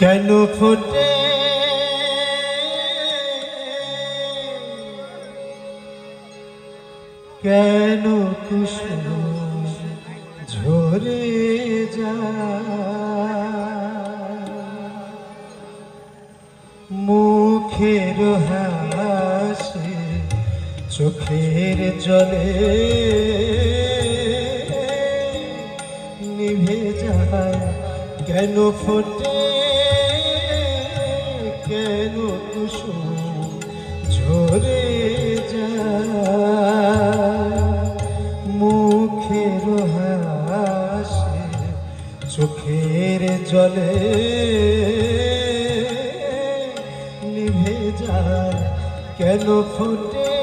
কেন ফোটে? কেন কুসুম ঝরে যা মুখের হাসি চোখের জলে নিভে যায়। কেন ফোটে? কেন কুসুম ঝরে মুখের হাসি, চোখের জলে নিভে যায়। কেন ফোটে,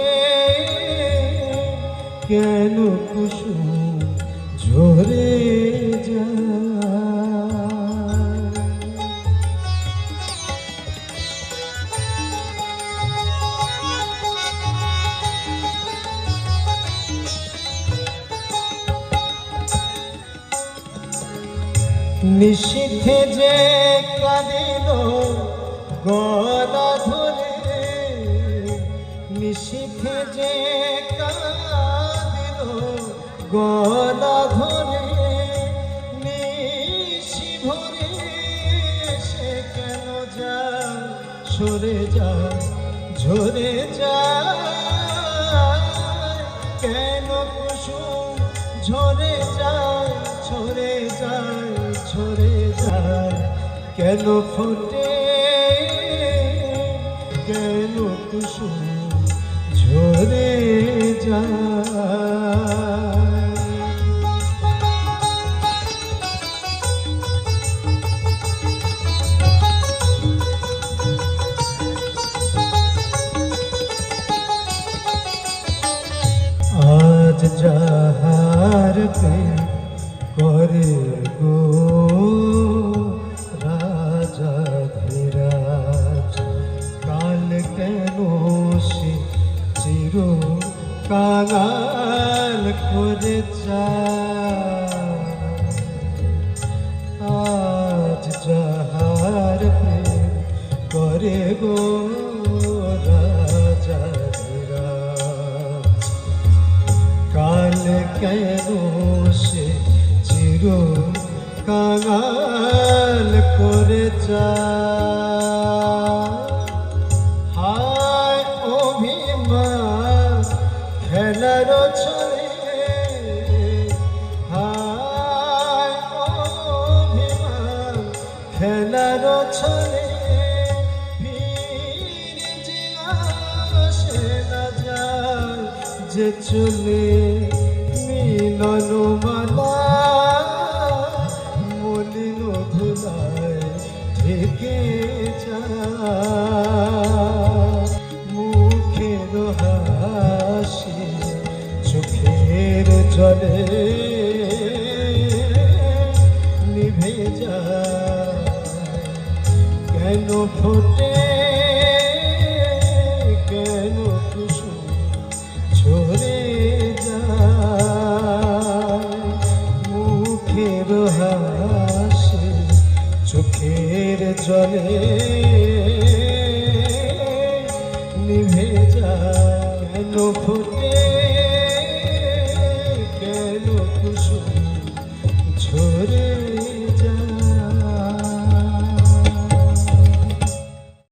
কেন কুসুম ঝরে যায়? নিষিদ্ধে যে কাঁদিল গলা ধরে, নিষিদ্ধে যে কাঁদিল গলা ধরে, নিশি ভরে সে কেন যায়? সরে যায়, ঝরে যায়। কেন কুসুম ঝরে যায় ছড়ে যায়? ছড়ে যায় কেন ফোটে? কেন কুসুম ঝরে যায়? আজ যাহার প্রেম করে গো। করে চায় আজ যাহার প্রেম করে গো রাজা। কাল কেন সে চির কাঙাল করে যায় যে যে চলে মিলন মালা মলিন ধুলায় থেকে যায়। মুখের হাসি চোখের জলে কেন ফোটে? কেন কুসুম ঝরে যায়? মুখের হাসে চোখের জলে নিভে যায়। কেন ফোটে? কেন কুসুম ঝরে